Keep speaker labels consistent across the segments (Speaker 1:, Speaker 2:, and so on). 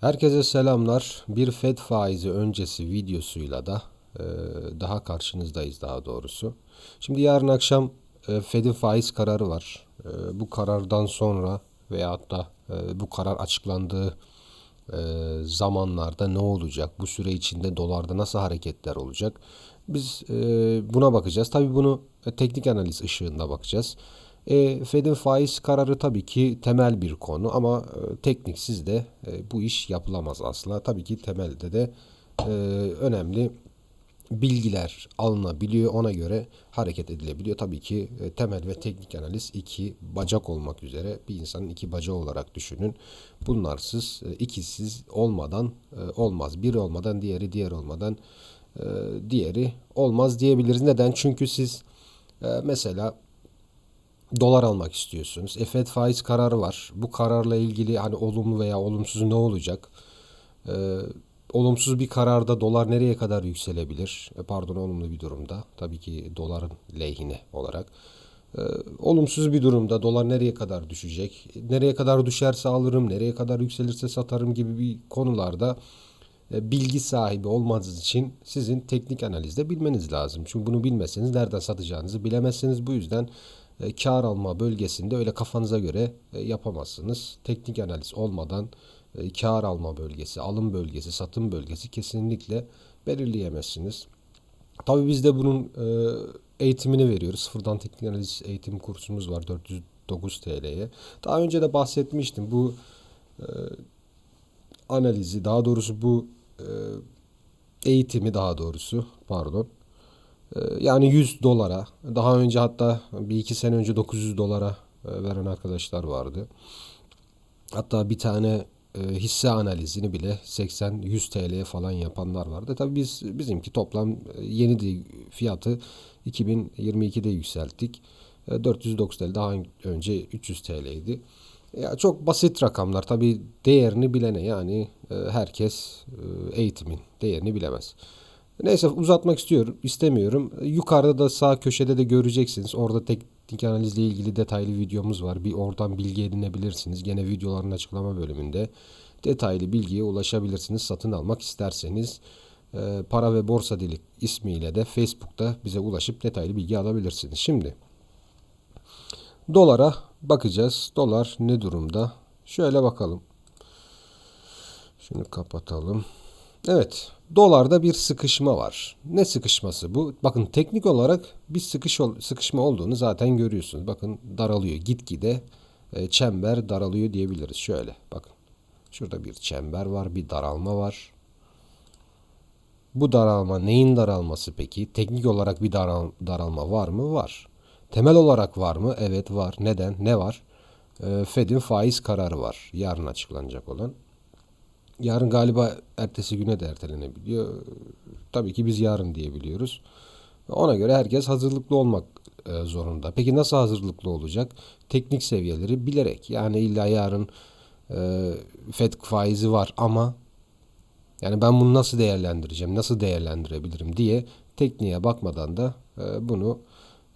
Speaker 1: Herkese selamlar. Bir FED faizi öncesi videosuyla da e, daha karşınızdayız daha doğrusu. Şimdi yarın akşam e, Fed'in faiz kararı var. E, bu karardan sonra veyahut da e, bu karar açıklandığı zamanlarda ne olacak? Bu süre içinde dolarda nasıl hareketler olacak? Biz buna bakacağız. Tabii bunu teknik analiz ışığında bakacağız. E, Fed'in faiz kararı tabii ki temel bir konu ama e, tekniksiz de e, bu iş yapılamaz asla. Tabii ki temelde de e, önemli bilgiler alınabiliyor. Ona göre hareket edilebiliyor. Tabii ki e, temel ve teknik analiz iki bacak olmak üzere bir insanın iki bacağı olarak düşünün. Bunlarsız, e, ikisiz olmadan e, olmaz. Biri olmadan diğeri, diğer olmadan e, diğeri olmaz diyebiliriz. Neden? Çünkü siz e, mesela dolar almak istiyorsunuz. E, Fed faiz kararı var. Bu kararla ilgili hani olumlu veya olumsuz ne olacak? Ee, olumsuz bir kararda dolar nereye kadar yükselebilir? E, pardon olumlu bir durumda. Tabii ki doların lehine olarak. Ee, olumsuz bir durumda dolar nereye kadar düşecek? Nereye kadar düşerse alırım, nereye kadar yükselirse satarım gibi bir konularda e, bilgi sahibi olmanız için sizin teknik analizde bilmeniz lazım. Çünkü bunu bilmezseniz nereden satacağınızı bilemezsiniz. Bu yüzden e, kar alma bölgesinde öyle kafanıza göre e, yapamazsınız. Teknik analiz olmadan e, kar alma bölgesi, alım bölgesi, satım bölgesi kesinlikle belirleyemezsiniz. Tabii biz de bunun e, eğitimini veriyoruz. Sıfırdan teknik analiz eğitim kursumuz var 409 TL'ye. Daha önce de bahsetmiştim. Bu e, analizi daha doğrusu bu eğitimi daha doğrusu pardon Yani 100 dolara daha önce hatta bir iki sene önce 900 dolara e, veren arkadaşlar vardı. Hatta bir tane e, hisse analizini bile 80-100 TL'ye falan yapanlar vardı. Tabii biz bizimki toplam e, yeni fiyatı 2022'de yükselttik. 409 TL daha önce 300 TL'ydi. Ya çok basit rakamlar tabii değerini bilene yani herkes eğitimin değerini bilemez. Neyse uzatmak istiyorum, istemiyorum. Yukarıda da sağ köşede de göreceksiniz. Orada teknik analizle ilgili detaylı videomuz var. Bir oradan bilgi edinebilirsiniz. Gene videoların açıklama bölümünde detaylı bilgiye ulaşabilirsiniz. Satın almak isterseniz e, para ve borsa dili ismiyle de Facebook'ta bize ulaşıp detaylı bilgi alabilirsiniz. Şimdi dolara bakacağız. Dolar ne durumda? Şöyle bakalım. Şunu kapatalım. Evet. Dolarda bir sıkışma var. Ne sıkışması bu? Bakın teknik olarak bir sıkış sıkışma olduğunu zaten görüyorsunuz. Bakın daralıyor. Gitgide e, çember daralıyor diyebiliriz. Şöyle bakın. Şurada bir çember var, bir daralma var. Bu daralma neyin daralması peki? Teknik olarak bir daral daralma var mı? Var. Temel olarak var mı? Evet var. Neden? Ne var? E, Fed'in faiz kararı var. Yarın açıklanacak olan. Yarın galiba ertesi güne de ertelenebiliyor. Tabii ki biz yarın diyebiliyoruz. Ona göre herkes hazırlıklı olmak e, zorunda. Peki nasıl hazırlıklı olacak? Teknik seviyeleri bilerek. Yani illa yarın e, FED faizi var ama yani ben bunu nasıl değerlendireceğim, nasıl değerlendirebilirim diye tekniğe bakmadan da e, bunu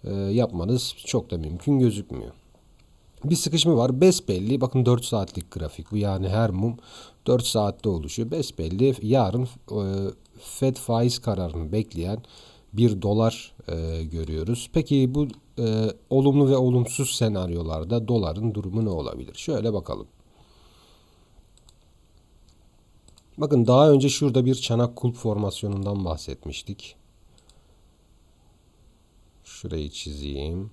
Speaker 1: e, yapmanız çok da mümkün gözükmüyor. Bir sıkışma var. Besbelli. Bakın 4 saatlik grafik bu. Yani her mum 4 saatte oluşuyor. Besbelli yarın e, Fed faiz kararını bekleyen bir dolar e, görüyoruz. Peki bu e, olumlu ve olumsuz senaryolarda doların durumu ne olabilir? Şöyle bakalım. Bakın daha önce şurada bir çanak kulp formasyonundan bahsetmiştik. Şurayı çizeyim.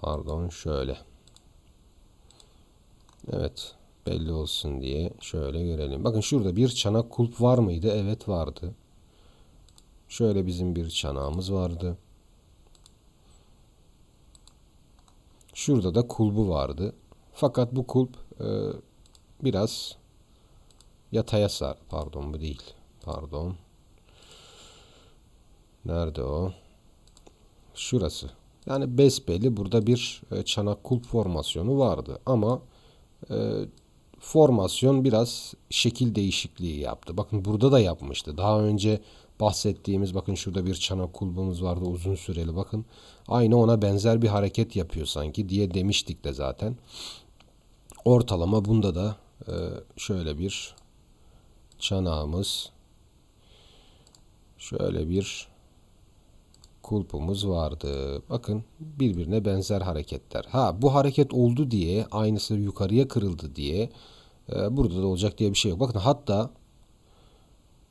Speaker 1: Pardon şöyle. Evet belli olsun diye şöyle görelim. Bakın şurada bir çanak kulp var mıydı? Evet vardı. Şöyle bizim bir çanağımız vardı. Şurada da kulbu vardı. Fakat bu kulp e, biraz yataya sar. Pardon bu değil. Pardon. Nerede o? Şurası. Yani besbelli burada bir e, çanak kulp formasyonu vardı. Ama e, formasyon biraz şekil değişikliği yaptı. Bakın burada da yapmıştı. Daha önce bahsettiğimiz bakın şurada bir çanak kulbumuz vardı uzun süreli bakın. Aynı ona benzer bir hareket yapıyor sanki diye demiştik de zaten. Ortalama bunda da e, şöyle bir çanağımız, şöyle bir kulpumuz vardı. Bakın birbirine benzer hareketler. Ha bu hareket oldu diye aynısı yukarıya kırıldı diye e, burada da olacak diye bir şey yok. Bakın hatta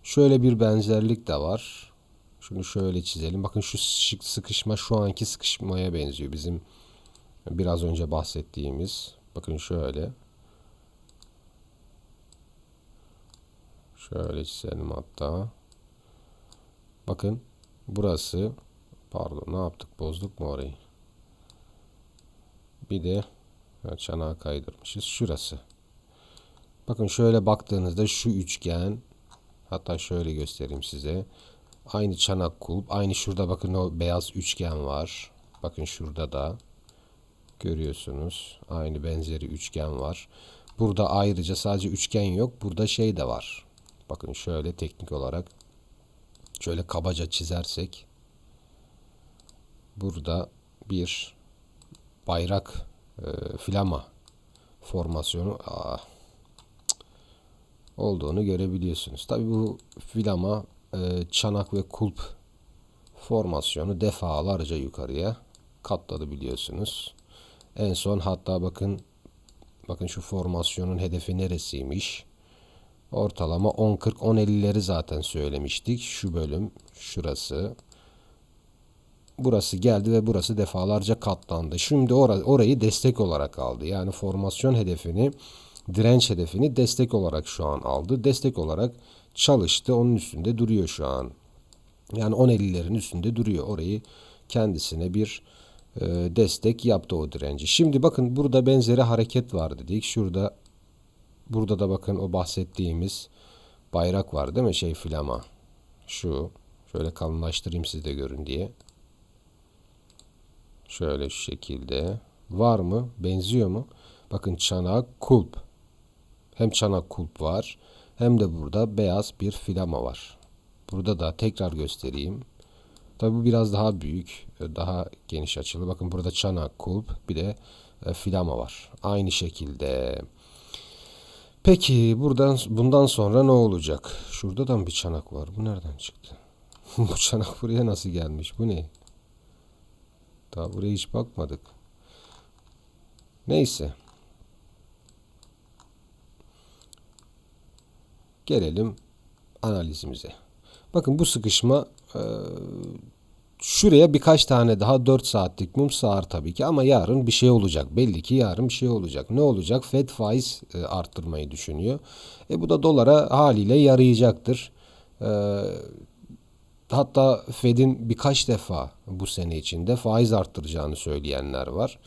Speaker 1: şöyle bir benzerlik de var. Şunu şöyle çizelim. Bakın şu sıkışma şu anki sıkışmaya benziyor. Bizim biraz önce bahsettiğimiz. Bakın şöyle. Şöyle çizelim hatta. Bakın burası pardon ne yaptık bozduk mu orayı? Bir de ha, çanağı kaydırmışız. Şurası. Bakın şöyle baktığınızda şu üçgen hatta şöyle göstereyim size. Aynı çanak kulp. Aynı şurada bakın o beyaz üçgen var. Bakın şurada da görüyorsunuz. Aynı benzeri üçgen var. Burada ayrıca sadece üçgen yok. Burada şey de var. Bakın şöyle teknik olarak şöyle kabaca çizersek burada bir bayrak e, flama formasyonu aa, olduğunu görebiliyorsunuz. Tabi bu flama e, çanak ve kulp formasyonu defalarca yukarıya katladı biliyorsunuz. En son hatta bakın bakın şu formasyonun hedefi neresiymiş? Ortalama 10-40-10-50'leri zaten söylemiştik. Şu bölüm şurası. Burası geldi ve burası defalarca katlandı. Şimdi or orayı destek olarak aldı. Yani formasyon hedefini, direnç hedefini destek olarak şu an aldı. Destek olarak çalıştı. Onun üstünde duruyor şu an. Yani 10.50'lerin üstünde duruyor. Orayı kendisine bir e, destek yaptı o direnci. Şimdi bakın burada benzeri hareket var dedik. Şurada burada da bakın o bahsettiğimiz bayrak var değil mi? Şey flama. Şu. Şöyle kalınlaştırayım siz de görün diye. Şöyle şu şekilde. Var mı? Benziyor mu? Bakın çanak kulp. Hem çanak kulp var. Hem de burada beyaz bir filama var. Burada da tekrar göstereyim. Tabi bu biraz daha büyük, daha geniş açılı. Bakın burada çanak, kulp, bir de e, filama var. Aynı şekilde. Peki buradan bundan sonra ne olacak? Şurada da mı bir çanak var? Bu nereden çıktı? bu çanak buraya nasıl gelmiş? Bu ne? Daha buraya hiç bakmadık. Neyse. Gelelim analizimize. Bakın bu sıkışma e, şuraya birkaç tane daha 4 saatlik mum sığar tabii ki ama yarın bir şey olacak. Belli ki yarın bir şey olacak. Ne olacak? Fed faiz e, arttırmayı düşünüyor. E bu da dolara haliyle yarayacaktır. E, hatta Fed'in birkaç defa bu sene içinde faiz arttıracağını söyleyenler var.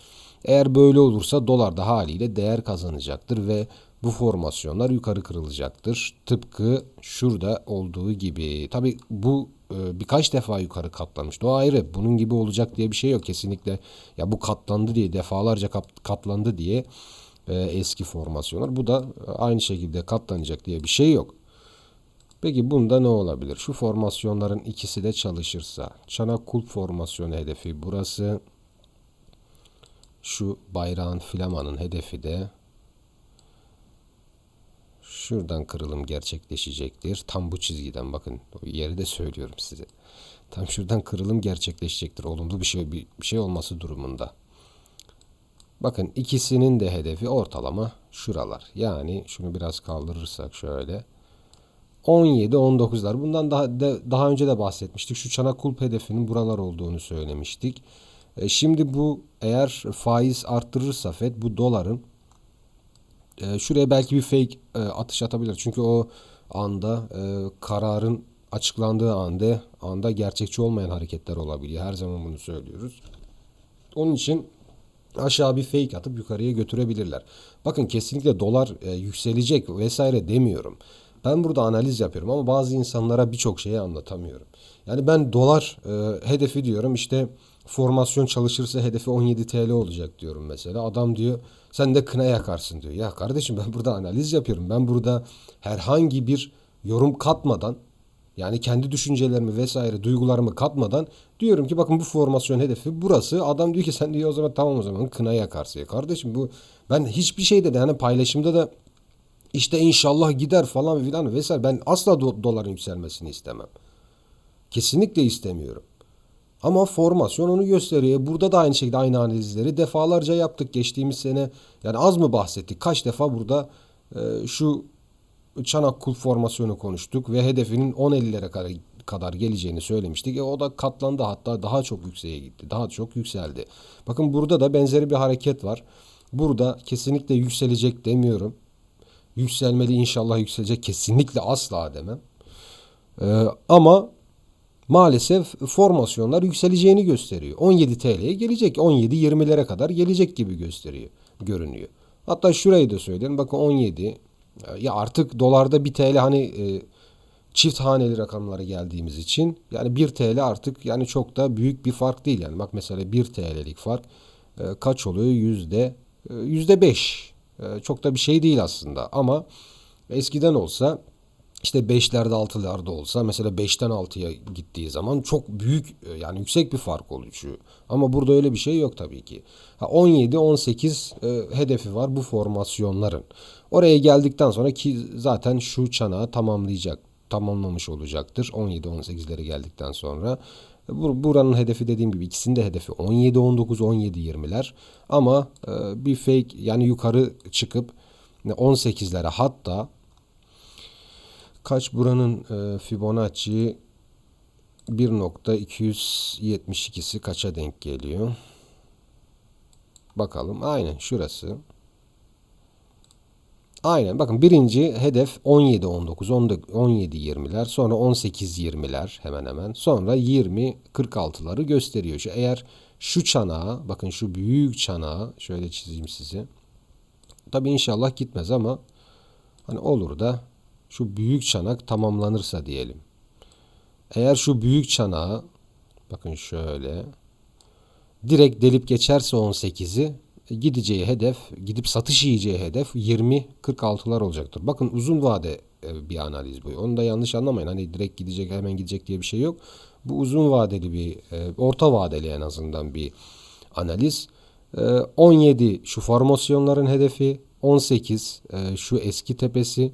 Speaker 1: Eğer böyle olursa dolar da haliyle değer kazanacaktır ve bu formasyonlar yukarı kırılacaktır. Tıpkı şurada olduğu gibi. Tabi bu e, birkaç defa yukarı katlanmış. O ayrı. Bunun gibi olacak diye bir şey yok kesinlikle. Ya bu katlandı diye defalarca katlandı diye e, eski formasyonlar. Bu da aynı şekilde katlanacak diye bir şey yok. Peki bunda ne olabilir? Şu formasyonların ikisi de çalışırsa. Çanak kulp formasyonu hedefi burası. Şu bayrağın flamanın hedefi de şuradan kırılım gerçekleşecektir. Tam bu çizgiden bakın yeri de söylüyorum size. Tam şuradan kırılım gerçekleşecektir. Olumlu bir şey bir, bir şey olması durumunda. Bakın ikisinin de hedefi ortalama şuralar. Yani şunu biraz kaldırırsak şöyle 17 19'lar. Bundan daha de, daha önce de bahsetmiştik. Şu çanak hedefinin buralar olduğunu söylemiştik. E, şimdi bu eğer faiz arttırırsa Fed bu doların e, şuraya belki bir fake e, atış atabilir. Çünkü o anda e, kararın açıklandığı anda anda gerçekçi olmayan hareketler olabiliyor. Her zaman bunu söylüyoruz. Onun için aşağı bir fake atıp yukarıya götürebilirler. Bakın kesinlikle dolar e, yükselecek vesaire demiyorum. Ben burada analiz yapıyorum ama bazı insanlara birçok şeyi anlatamıyorum. Yani ben dolar e, hedefi diyorum işte formasyon çalışırsa hedefi 17 TL olacak diyorum mesela. Adam diyor sen de kına yakarsın diyor. Ya kardeşim ben burada analiz yapıyorum. Ben burada herhangi bir yorum katmadan yani kendi düşüncelerimi vesaire duygularımı katmadan diyorum ki bakın bu formasyon hedefi burası. Adam diyor ki sen diyor o zaman tamam o zaman kına yakarsın. Ya kardeşim bu ben hiçbir şeyde de hani paylaşımda da İşte inşallah gider falan filan vesaire. Ben asla do- doların yükselmesini istemem. Kesinlikle istemiyorum. Ama formasyon onu gösteriyor. Burada da aynı şekilde aynı analizleri defalarca yaptık geçtiğimiz sene. Yani az mı bahsettik? Kaç defa burada e, şu çanak kulp formasyonu konuştuk ve hedefinin 10.50'lere kadar, geleceğini söylemiştik. E, o da katlandı hatta daha çok yükseğe gitti. Daha çok yükseldi. Bakın burada da benzeri bir hareket var. Burada kesinlikle yükselecek demiyorum. Yükselmeli inşallah yükselecek kesinlikle asla demem. E, ama maalesef formasyonlar yükseleceğini gösteriyor. 17 TL'ye gelecek. 17-20'lere kadar gelecek gibi gösteriyor. Görünüyor. Hatta şurayı da söyleyelim. Bakın 17. Ya artık dolarda 1 TL hani e, çift haneli rakamlara geldiğimiz için yani 1 TL artık yani çok da büyük bir fark değil. Yani bak mesela 1 TL'lik fark e, kaç oluyor? Yüzde e, yüzde 5. E, çok da bir şey değil aslında ama eskiden olsa işte 5'lerde 6'larda olsa mesela 5'ten 6'ya gittiği zaman çok büyük e, yani yüksek bir fark oluşuyor. Ama burada öyle bir şey yok tabii ki. Ha, 17 18 e, hedefi var bu formasyonların. Oraya geldikten sonra ki zaten şu çanağı tamamlayacak tamamlamış olacaktır. 17 18'lere geldikten sonra buranın hedefi dediğim gibi ikisinin de hedefi 17 19 17 20'ler ama e, bir fake yani yukarı çıkıp 18'lere hatta Kaç buranın e, Fibonacci 1.272'si kaça denk geliyor? Bakalım. Aynen şurası. Aynen bakın birinci hedef 17 19 17 20'ler sonra 18 20'ler hemen hemen sonra 20 46'ları gösteriyor. Şu eğer şu çanağı bakın şu büyük çanağı şöyle çizeyim size. Tabi inşallah gitmez ama hani olur da şu büyük çanak tamamlanırsa diyelim. Eğer şu büyük çanağı bakın şöyle direkt delip geçerse 18'i e, gideceği hedef, gidip satış yiyeceği hedef 20-46'lar olacaktır. Bakın uzun vade e, bir analiz bu. Onu da yanlış anlamayın. Hani direkt gidecek hemen gidecek diye bir şey yok. Bu uzun vadeli bir, e, orta vadeli en azından bir analiz. 17 şu formasyonların hedefi, 18 şu eski tepesi,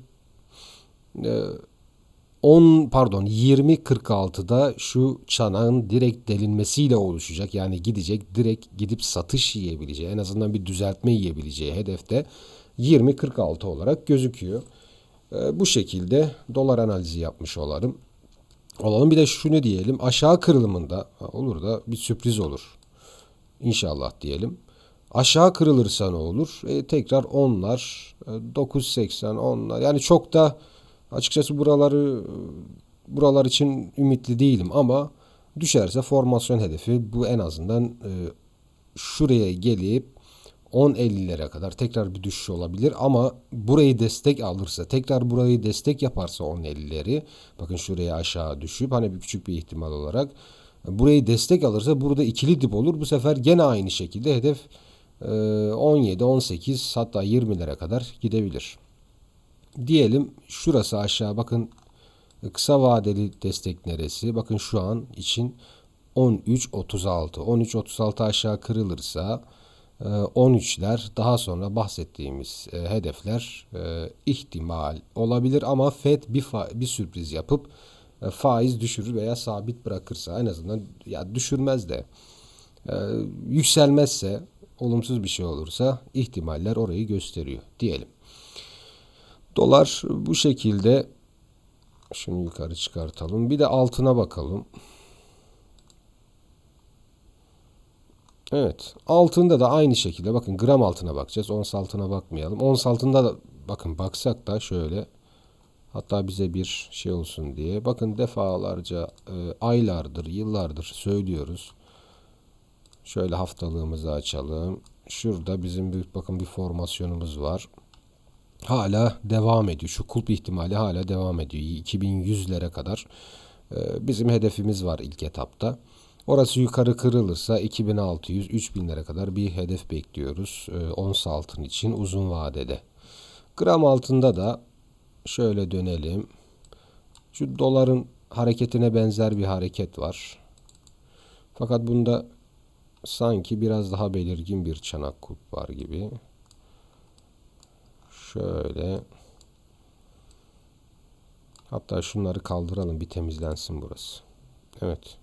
Speaker 1: 10 pardon 20.46'da şu çanağın direkt delinmesiyle oluşacak. Yani gidecek direkt gidip satış yiyebileceği en azından bir düzeltme yiyebileceği hedefte 20.46 olarak gözüküyor. Ee, bu şekilde dolar analizi yapmış olalım. Olalım bir de şunu diyelim aşağı kırılımında olur da bir sürpriz olur. İnşallah diyelim. Aşağı kırılırsa ne olur? E, tekrar onlar 9.80 onlar yani çok da Açıkçası buraları buralar için ümitli değilim ama düşerse formasyon hedefi bu en azından e, şuraya gelip 10.50'lere kadar tekrar bir düşüş olabilir ama burayı destek alırsa tekrar burayı destek yaparsa 10.50'leri bakın şuraya aşağı düşüp hani bir küçük bir ihtimal olarak burayı destek alırsa burada ikili dip olur bu sefer gene aynı şekilde hedef 17 18 hatta 20'lere kadar gidebilir. Diyelim şurası aşağı bakın kısa vadeli destek neresi? Bakın şu an için 13.36. 13.36 aşağı kırılırsa 13'ler e, daha sonra bahsettiğimiz e, hedefler e, ihtimal olabilir ama FED bir, bir sürpriz yapıp faiz düşürür veya sabit bırakırsa en azından ya düşürmez de yükselmezse olumsuz bir şey olursa ihtimaller orayı gösteriyor diyelim. Dolar bu şekilde şunu yukarı çıkartalım. Bir de altına bakalım. Evet. Altında da aynı şekilde bakın gram altına bakacağız. Ons altına bakmayalım. Ons altında da bakın baksak da şöyle hatta bize bir şey olsun diye bakın defalarca e, aylardır, yıllardır söylüyoruz. Şöyle haftalığımızı açalım. Şurada bizim bir bakın bir formasyonumuz var hala devam ediyor. Şu kulp ihtimali hala devam ediyor. 2100'lere kadar e, bizim hedefimiz var ilk etapta. Orası yukarı kırılırsa 2600 3000'lere kadar bir hedef bekliyoruz. E, ons altın için uzun vadede. Gram altında da şöyle dönelim. Şu doların hareketine benzer bir hareket var. Fakat bunda sanki biraz daha belirgin bir çanak kulp var gibi. Şöyle. Hatta şunları kaldıralım bir temizlensin burası. Evet.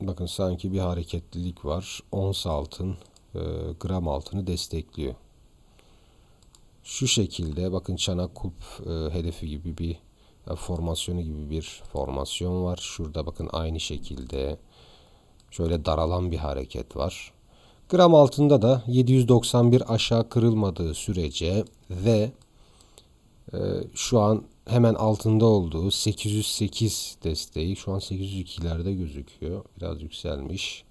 Speaker 1: Bakın sanki bir hareketlilik var. Ons altın, e, gram altını destekliyor. Şu şekilde bakın çanak kulp e, hedefi gibi bir e, formasyonu gibi bir formasyon var. Şurada bakın aynı şekilde şöyle daralan bir hareket var. Gram altında da 791 aşağı kırılmadığı sürece ve e, şu an hemen altında olduğu 808 desteği şu an 802'lerde gözüküyor. Biraz yükselmiş.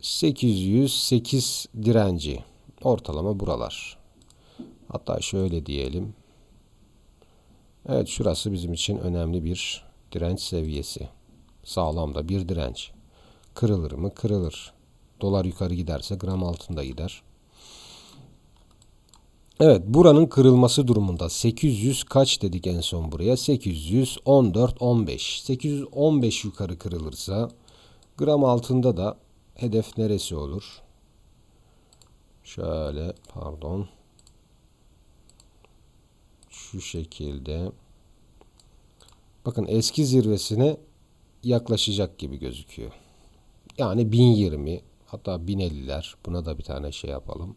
Speaker 1: 808 direnci ortalama buralar. Hatta şöyle diyelim. Evet şurası bizim için önemli bir direnç seviyesi. Sağlam da bir direnç. Kırılır mı? Kırılır. Dolar yukarı giderse gram altında gider. Evet buranın kırılması durumunda 800 kaç dedik en son buraya? 814 15. 815 yukarı kırılırsa gram altında da hedef neresi olur? Şöyle pardon. Şu şekilde. Bakın eski zirvesine yaklaşacak gibi gözüküyor. Yani 1020 hatta 1050'ler. Buna da bir tane şey yapalım.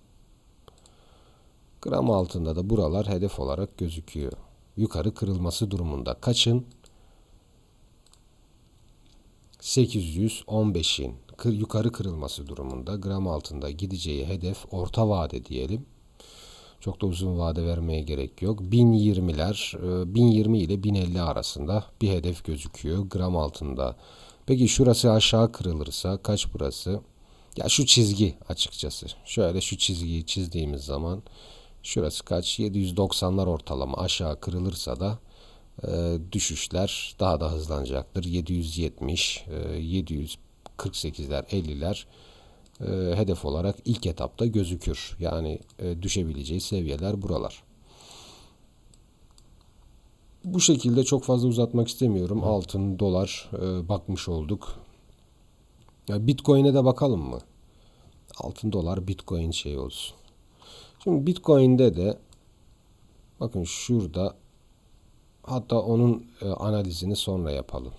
Speaker 1: Gram altında da buralar hedef olarak gözüküyor. Yukarı kırılması durumunda. Kaçın? 815'in kır, yukarı kırılması durumunda gram altında gideceği hedef orta vade diyelim. Çok da uzun vade vermeye gerek yok. 1020'ler, 1020 ile 1050 arasında bir hedef gözüküyor gram altında. Peki şurası aşağı kırılırsa kaç burası? Ya şu çizgi açıkçası. Şöyle şu çizgiyi çizdiğimiz zaman şurası kaç? 790'lar ortalama aşağı kırılırsa da e, düşüşler daha da hızlanacaktır. 770, e, 748'ler, 50'ler e, hedef olarak ilk etapta gözükür. Yani e, düşebileceği seviyeler buralar. Bu şekilde çok fazla uzatmak istemiyorum. Altın, dolar e, bakmış olduk. Ya Bitcoin'e de bakalım mı? Altın, dolar, Bitcoin şey olsun. Şimdi Bitcoin'de de bakın şurada hatta onun e, analizini sonra yapalım.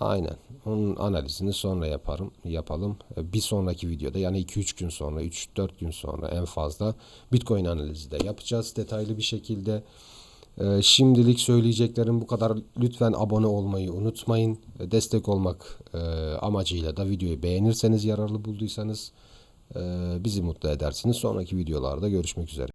Speaker 1: Aynen. Onun analizini sonra yaparım, yapalım. E, Bir sonraki videoda yani 2-3 gün sonra, 3-4 gün sonra en fazla Bitcoin analizi de yapacağız detaylı bir şekilde. E, Şimdilik söyleyeceklerim bu kadar. Lütfen abone olmayı unutmayın. Destek olmak e, amacıyla da videoyu beğenirseniz, yararlı bulduysanız e, bizi mutlu edersiniz. Sonraki videolarda görüşmek üzere.